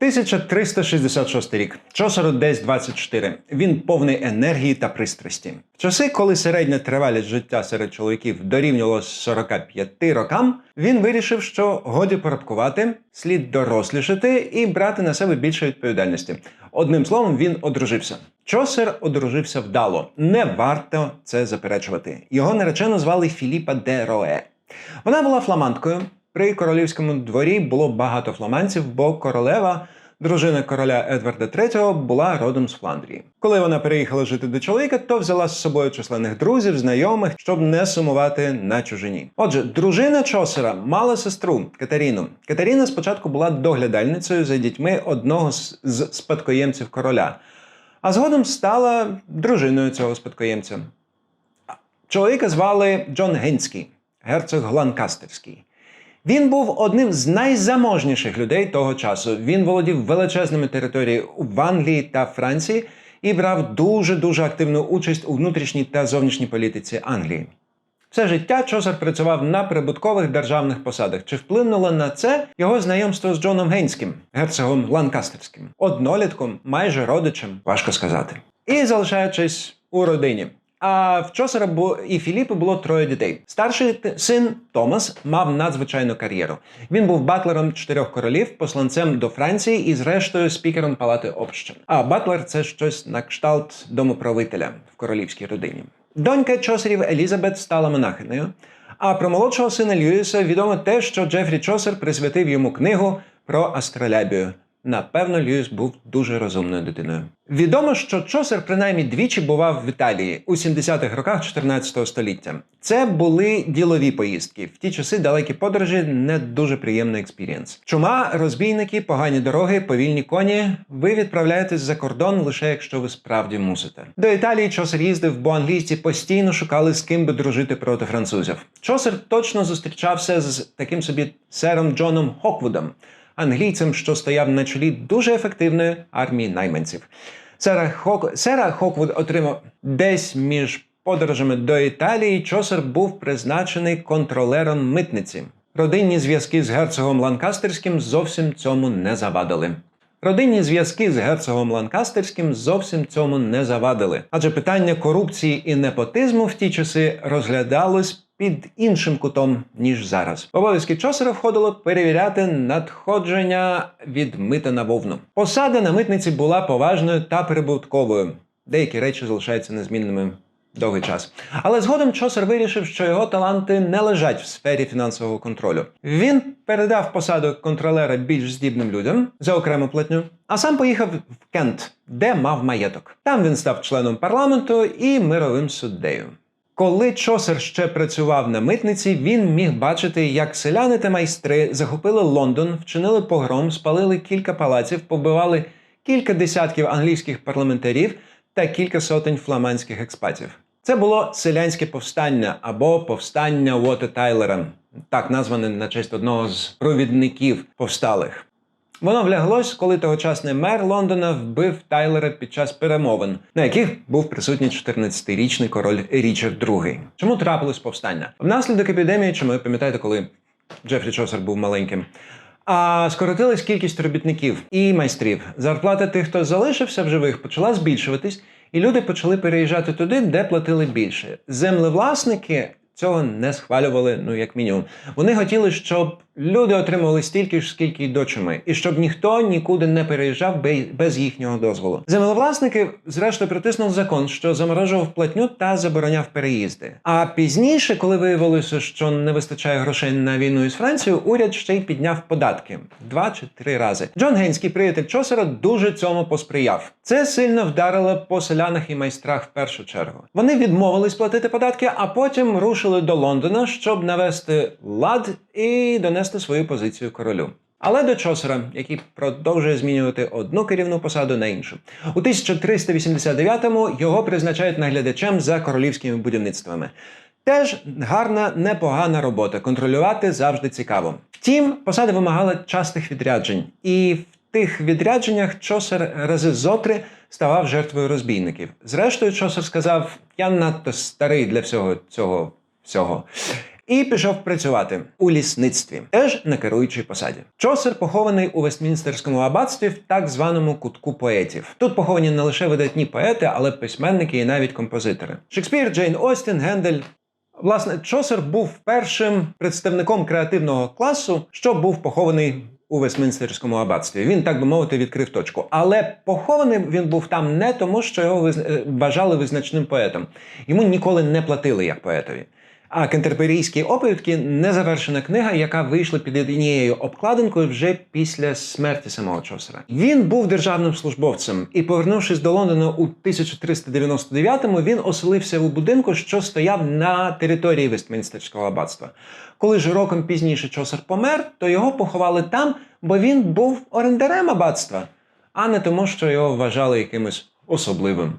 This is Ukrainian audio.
1366 рік. Чосеру десь 24. Він повний енергії та пристрасті. В часи, коли середня тривалість життя серед чоловіків дорівнювала 45 рокам, він вирішив, що годі порабкувати, слід дорослішати і брати на себе більше відповідальності. Одним словом, він одружився. Чосер одружився вдало. Не варто це заперечувати. Його наречену звали Філіпа де Рое. Вона була фламандкою. При королівському дворі було багато фламандців, бо королева, дружина короля Едварда III, була родом з Фландрії. Коли вона переїхала жити до чоловіка, то взяла з собою численних друзів, знайомих, щоб не сумувати на чужині. Отже, дружина Чосера мала сестру Катеріну. Катеріна спочатку була доглядальницею за дітьми одного з спадкоємців короля, а згодом стала дружиною цього спадкоємця. Чоловіка звали Джон Генський, герцог Ланкастерський. Він був одним з найзаможніших людей того часу. Він володів величезними територіями в Англії та Франції і брав дуже дуже активну участь у внутрішній та зовнішній політиці Англії. Все життя Чосер працював на прибуткових державних посадах. Чи вплинуло на це його знайомство з Джоном Гейнським, герцогом Ланкастерським, однолітком, майже родичем, важко сказати. І залишаючись у родині. А в Чосера і Філіпи було троє дітей. Старший син Томас мав надзвичайну кар'єру. Він був батлером чотирьох королів, посланцем до Франції і, зрештою, спікером палати общин. А батлер це щось на кшталт домоправителя в королівській родині. Донька Чосерів Елізабет стала монахинею. А про молодшого сина Льюіса відомо те, що Джефрі Чосер присвятив йому книгу про астролябію. Напевно, Льюіс був дуже розумною дитиною. Відомо, що Чосер принаймні двічі бував в Італії у 70-х роках 14 століття. Це були ділові поїздки. В ті часи далекі подорожі не дуже приємний експірієнс. Чума, розбійники, погані дороги, повільні коні. Ви відправляєтесь за кордон лише якщо ви справді мусите. До Італії Чосер їздив, бо англійці постійно шукали з ким би дружити проти французів. Чосер точно зустрічався з таким собі сером Джоном Хоквудом англійцем, що стояв на чолі дуже ефективної армії найманців. Сера, Хок... Сера Хоквуд отримав десь між подорожами до Італії. Чосер був призначений контролером митниці. Родинні зв'язки з герцогом Ланкастерським зовсім цьому не завадили. Родинні зв'язки з герцогом Ланкастерським зовсім цьому не завадили, адже питання корупції і непотизму в ті часи розглядалось під іншим кутом ніж зараз. Обов'язки Чосера входило перевіряти надходження від мита на вовну. Посада на митниці була поважною та прибутковою. Деякі речі залишаються незмінними довгий час. Але згодом Чосер вирішив, що його таланти не лежать в сфері фінансового контролю. Він передав посаду контролера більш здібним людям за окрему платню, а сам поїхав в Кент, де мав маєток. Там він став членом парламенту і мировим суддею. Коли Чосер ще працював на митниці, він міг бачити, як селяни та майстри захопили Лондон, вчинили погром, спалили кілька палаців, побивали кілька десятків англійських парламентарів та кілька сотень фламандських експатів. Це було селянське повстання або повстання Уота Тайлера, так назване на честь одного з провідників повсталих. Воно вляглось, коли тогочасний мер Лондона вбив Тайлера під час перемовин, на яких був присутній 14-річний король Річард II. Чому трапилось повстання? Внаслідок епідемії, чому ви пам'ятаєте, коли Джефрі Чосер був маленьким. А скоротилась кількість робітників і майстрів. Зарплата тих, хто залишився в живих, почала збільшуватись, і люди почали переїжджати туди, де платили більше. Землевласники цього не схвалювали, ну як мінімум. Вони хотіли, щоб люди отримували стільки ж, скільки й дочими, і щоб ніхто нікуди не переїжджав бе- без їхнього дозволу. Землевласники, зрештою, притиснули закон, що заморожував платню та забороняв переїзди. А пізніше, коли виявилося, що не вистачає грошей на війну із Францією, уряд ще й підняв податки два чи три рази. Джон Гейнський, приятель Чосера, дуже цьому посприяв. Це сильно вдарило по селянах і майстрах в першу чергу. Вони відмовились платити податки, а потім рушили до Лондона, щоб навести лад і донести свою позицію королю. Але до Чосера, який продовжує змінювати одну керівну посаду на іншу. У 1389-му його призначають наглядачем за королівськими будівництвами. Теж гарна, непогана робота. Контролювати завжди цікаво. Втім, посада вимагала частих відряджень, і в тих відрядженнях Чосер рази зотри ставав жертвою розбійників. Зрештою, Чосер сказав: я надто старий для всього цього всього. І пішов працювати у лісництві, теж на керуючій посаді. Чосер похований у Вестмінстерському аббатстві в так званому кутку поетів. Тут поховані не лише видатні поети, але письменники і навіть композитори. Шекспір, Джейн Остін, Гендель. Власне, Чосер був першим представником креативного класу, що був похований у Вестмінстерському аббатстві. Він, так би мовити, відкрив точку. Але похований він був там не тому, що його визна- е, вважали визначним поетом. Йому ніколи не платили як поетові. А Кентерберійські оповідки незавершена книга, яка вийшла під однією обкладинкою вже після смерті самого Чосера. Він був державним службовцем і, повернувшись до Лондона у 1399-му, він оселився у будинку, що стояв на території Вестмінстерського аббатства. Коли ж роком пізніше Чосер помер, то його поховали там, бо він був орендарем аббатства, а не тому, що його вважали якимось особливим.